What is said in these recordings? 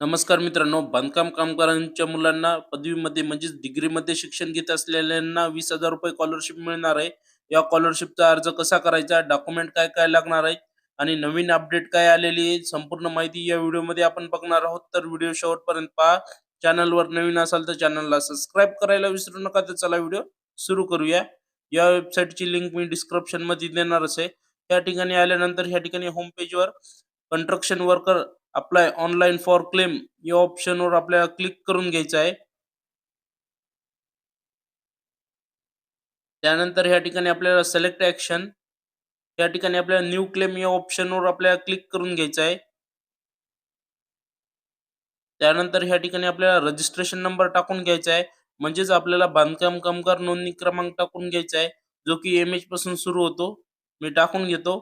नमस्कार मित्रांनो बांधकाम कामगारांच्या मुलांना पदवीमध्ये म्हणजेच डिग्रीमध्ये शिक्षण घेत असलेल्यांना वीस हजार रुपये स्कॉलरशिप मिळणार आहे. या स्कॉलरशिपचा अर्ज कसा करायचा डॉक्युमेंट काय काय लागणार आहे आणि नवीन अपडेट काय आलेली आहे संपूर्ण माहिती या व्हिडिओमध्ये आपण बघणार आहोत. तर व्हिडिओ शेवटपर्यंत पहा. चॅनलवर नवीन असाल तर चॅनलला सबस्क्राईब करायला विसरू नका. तर चला व्हिडिओ सुरू करूया. या वेबसाईटची लिंक मी डिस्क्रिप्शनमध्ये देणारच आहे. या ठिकाणी आल्यानंतर या ठिकाणी होम पेजवर construction worker apply online for claim या ऑप्शनवर आपल्याला क्लिक करून घ्यायचं आहे. त्यानंतर ह्या ठिकाणी आपल्याला सिलेक्ट ऍक्शन या ठिकाणी आपल्याला न्यू क्लेम या ऑप्शनवर आपल्याला क्लिक करून घ्यायचं आहे. त्यानंतर ह्या ठिकाणी आपल्याला रजिस्ट्रेशन नंबर टाकून घ्यायचा आहे. म्हणजेच आपल्याला बांधकाम कामगार नोंदणी क्रमांक टाकून घ्यायचा आहे जो की एम एच पासून सुरू होतो. मी टाकून घेतो.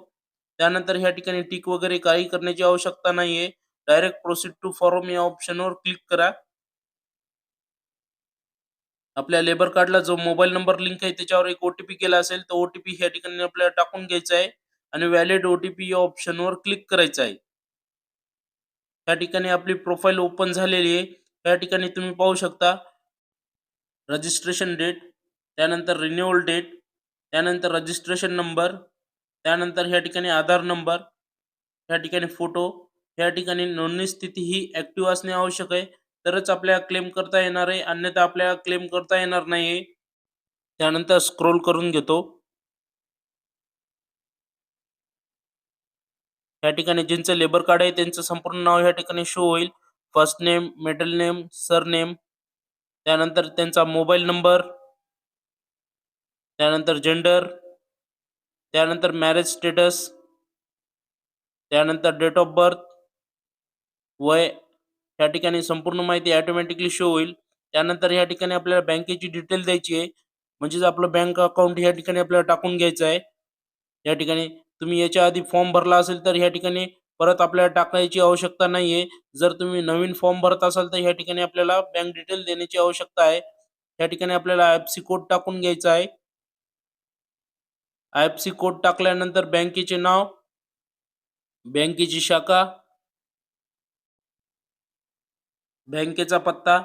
त्यानंतर ह्या ठिकाणी टिक वगैरे काही करण्याची आवश्यकता नाहीये. डायरेक्ट प्रोसीड टू फॉर्म या ऑप्शनवर क्लिक करा. आपल्या लेबर कार्डला जो मोबाईल नंबर लिंक आहे त्याच्यावर एक ओटीपी केला असेल तर ओटीपी ह्या ठिकाणी आपल्याला टाकून घ्यायचा आहे आणि व्हॅलिड ओटीपी या ऑप्शनवर क्लिक करायचं आहे. या ठिकाणी आपली प्रोफाईल ओपन झालेली आहे. या ठिकाणी तुम्ही पाहू शकता रजिस्ट्रेशन डेट त्यानंतर रिन्युअल डेट त्यानंतर रजिस्ट्रेशन नंबर त्यानंतर ह्या ठिकाणी आधार नंबर ह्या ठिकाणी फोटो या ठिकाणी नोंदणी स्थिती ही ऍक्टिव्ह असणे आवश्यक आहे. तरच आपल्याला क्लेम करता येणार आहे. अन्यथा आपल्याला क्लेम करता येणार नाही त्यानंतर स्क्रोल करून घेतो. या ठिकाणी ज्यांचं लेबर कार्ड आहे त्यांचं संपूर्ण नाव या ठिकाणी शो होईल. First name middle name surname त्यानंतर त्यांचा मोबाईल नंबर त्यानंतर जेंडर त्यानंतर मॅरेज स्टेटस त्यानंतर डेट ऑफ बर्थ वय या ठिकाणी संपूर्ण माहिती ऑटोमॅटिकली शो होईल. त्यानंतर या ठिकाणी आपल्याला बँकेची डिटेल द्यायची आहे. म्हणजेच आपलं बँक अकाउंट या ठिकाणी आपल्याला टाकून घ्यायचं आहे. या ठिकाणी तुम्ही याच्या आधी फॉर्म भरला असेल तर या ठिकाणी परत आपल्याला टाकायची आवश्यकता नाहीये. जर तुम्ही नवीन फॉर्म भरत असाल तर या ठिकाणी आपल्याला बँक डिटेल देण्याची आवश्यकता आहे. या ठिकाणी आपल्याला आय एफ सी कोड टाकून घ्यायचा आहे. आय एफ सी कोड टाकल्यानंतर बँकेचे नाव बँकेची शाखा बँकेचा पत्ता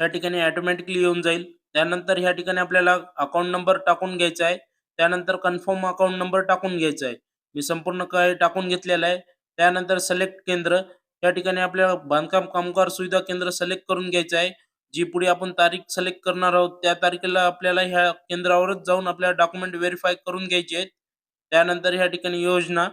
या ठिकाणी ऑटोमॅटिकली येऊन जाईल. त्यानंतर ह्या ठिकाणी आपल्याला अकाउंट नंबर टाकून घ्यायचा आहे. त्यानंतर कन्फर्म अकाउंट नंबर टाकून घ्यायचा आहे. मी संपूर्ण काय टाकून घेतलेला आहे. त्यानंतर सिलेक्ट केंद्र या ठिकाणी आपल्याला बांधकाम कामगार सुविधा केंद्र सिलेक्ट करून घ्यायचं आहे. जी पुढे आपण तारीख सिलेक्ट करणार आहोत त्या तारखेला आपल्याला ह्या केंद्रावरच जाऊन आपल्याला डॉक्युमेंट व्हेरीफाय करून घ्यायचे आहेत. त्यानंतर ह्या ठिकाणी योजना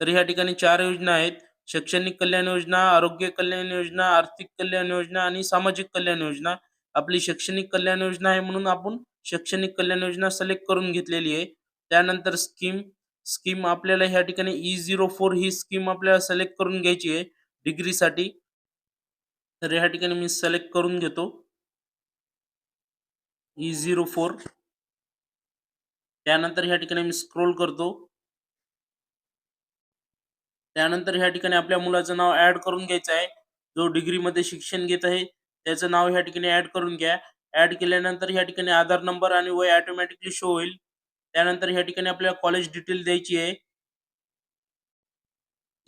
तर ह्या ठिकाणी चार योजना आहेत. शैक्षणिक कल्याण योजना आरोग्य कल्याण योजना आर्थिक कल्याण योजना आणि सामाजिक कल्याण योजना. आपली शैक्षणिक कल्याण योजना आहे म्हणून आपण शैक्षणिक कल्याण योजना सिलेक्ट करून घेतलेली आहे. त्यानंतर स्कीम स्कीम आपल्याला ह्या ठिकाणी ई झिरो फोर ही स्कीम आपल्याला सिलेक्ट करून घ्यायची आहे डिग्रीसाठी तर ह्या ठिकाणी मी सिलेक्ट करून घेतो. ई झिरो फोर त्यानंतर ह्या ठिकाणी मी स्क्रोल करतो. त्यानंतर ह्या ठिकाणी आपल्या मुलाचं नाव ऍड करून घ्यायचं आहे. जो डिग्रीमध्ये शिक्षण घेत आहे त्याचं नाव ह्या ठिकाणी ऍड करून घ्या. ऍड केल्यानंतर ह्या ठिकाणी आधार नंबर आणि वय ऑटोमॅटिकली शो होईल. त्यानंतर ह्या ठिकाणी आपल्याला कॉलेज डिटेल द्यायची आहे.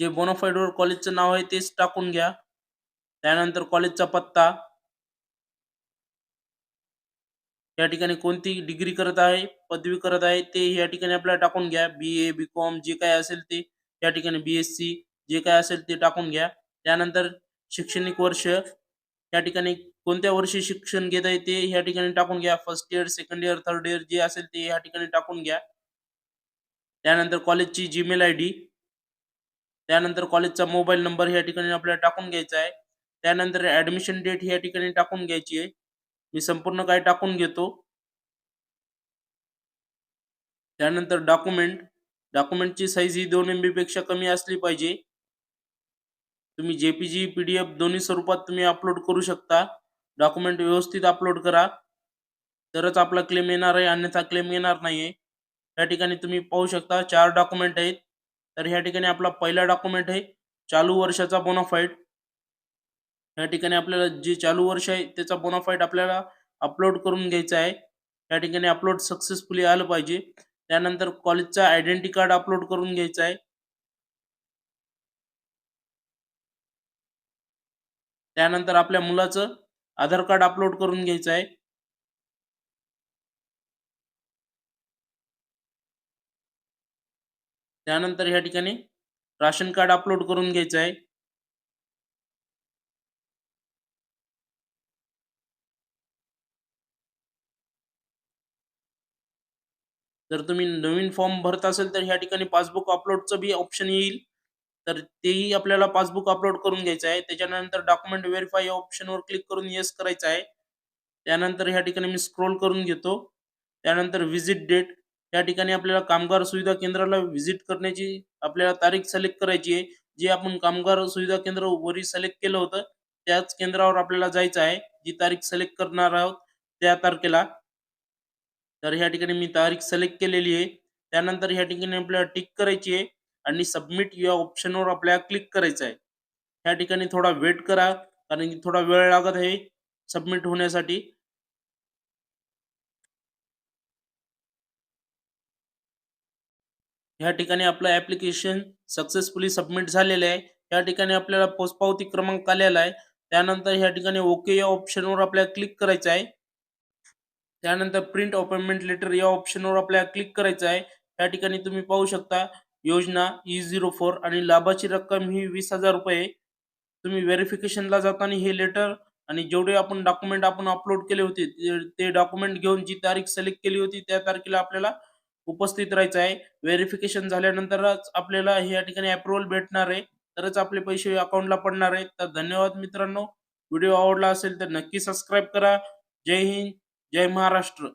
जे बोनोफाईडवर कॉलेजचं नाव आहे तेच टाकून घ्या. त्यानंतर कॉलेजचा पत्ता. या ठिकाणी कोणती डिग्री करत आहे पदवी करत आहे ते या ठिकाणी आपल्याला टाकून घ्या. बी ए बी कॉम जे काय असेल ते. या ठिकाणी बी एस सी जे काय असेल ते टाकून घ्या. त्यानंतर शैक्षणिक वर्ष या ठिकाणी कोणत्या वर्षी शिक्षण घेत आहे ते या ठिकाणी टाकून घ्या. First year second year third year जे असेल ते या ठिकाणी टाकून घ्या. त्यानंतर कॉलेजची जीमेल आय डी त्यानंतर कॉलेजचा मोबाईल नंबर या ठिकाणी आपल्याला टाकून घ्यायचा आहे. त्यानंतर ऍडमिशन डेट या ठिकाणी टाकून घ्यायची आहे. मी संपूर्ण काय टाकून घेतो? त्यानंतर डॉक्युमेंट डॉक्युमेंटची साईज ही दोन एमपेक्षा कमी असली पाहिजे. तुम्ही जेपीजी पीडीएफ दोन्ही स्वरूपात तुम्ही अपलोड करू शकता. डॉक्युमेंट व्यवस्थित अपलोड करा. तरच आपला क्लेम येणार आहे अन्यथा क्लेम येणार नाहीये. या ठिकाणी तुम्ही पाहू शकता चार डॉक्युमेंट आहेत. तर ह्या ठिकाणी आपला पहिला डॉक्युमेंट आहे चालू वर्षाचा बोनाफाईट या ठिकाणी आपल्याला जे चालू वर्ष आहे त्याचा बोनाफाईट आपल्याला अपलोड करून घ्यायचा आहे. या ठिकाणी अपलोड सक्सेसफुली आलं पाहिजे. त्यानंतर कॉलेजचा आयडेंटिटी कार्ड अपलोड करून घ्यायचा आहे. त्यानंतर आपल्या मुलाचं आधार कार्ड अपलोड करून घ्यायचं आहे. त्यानंतर ह्या ठिकाणी राशन कार्ड अपलोड करून घ्यायचं आहे. जर तुम्ही नवीन फॉर्म भरत असेल तर ह्या ठिकाणी पासबुक अपलोडचं बी ऑप्शन येईल. तर तेही आपल्याला पासबुक अपलोड करून घ्यायचं आहे. त्याच्यानंतर डॉक्युमेंट व्हेरीफाय या ऑप्शनवर क्लिक करून येस करायचं आहे. त्यानंतर ह्या ठिकाणी मी स्क्रोल करून घेतो. त्यानंतर व्हिजिट डेट या ठिकाणी आपल्याला कामगार सुविधा केंद्राला व्हिजिट करण्याची आपल्याला तारीख सिलेक्ट करायची आहे. जे आपण कामगार सुविधा केंद्र वरी सिलेक्ट केलं होतं त्याच केंद्रावर आपल्याला जायचं आहे. जी तारीख सिलेक्ट करणार आहोत त्या तारखेला. तर ह्या ठिकाणी मी तारीख सिलेक्ट केलेली आहे. त्यानंतर ह्या ठिकाणी आपल्याला टिक करायची आहे आणि सबमिट या ऑप्शनवर आपल्याला क्लिक करायचं आहे. ह्या ठिकाणी थोडा वेट करा कारण की थोडा वेळ लागत आहे सबमिट होण्यासाठी. ह्या ठिकाणी आपलं ऍप्लिकेशन सक्सेसफुली सबमिट झालेलं आहे. या ठिकाणी आपल्याला पोचपावती क्रमांक आलेला आहे. त्यानंतर ह्या ठिकाणी ओके या ऑप्शनवर आपल्याला क्लिक करायचं आहे. त्यानंतर प्रिंट अपॉइंटमेंट लेटर या ऑप्शनवर आपल्याला क्लिक करायचं आहे. या ठिकाणी तुम्ही पाहू शकता योजना ई झिरो फोर आणि लाभाची रक्कम ही वीस हजार रुपये तुम्ही व्हेरिफिकेशनला जाताना हे लेटर आणि जेवढे आपण डॉक्युमेंट आपण अपलोड केले होते ते डॉक्युमेंट घेऊन जी तारीख सिलेक्ट केली होती त्या तारखेला आपल्याला उपस्थित राहायचं आहे. व्हेरिफिकेशन झाल्यानंतरच आपल्याला हे या ठिकाणी अप्रुव्हल भेटणार आहे. तरच आपले पैसे अकाउंटला पडणार आहेत. तर धन्यवाद मित्रांनो. व्हिडिओ आवडला असेल तर नक्की सबस्क्राईब करा. जय हिंद. जय महाराष्ट्र.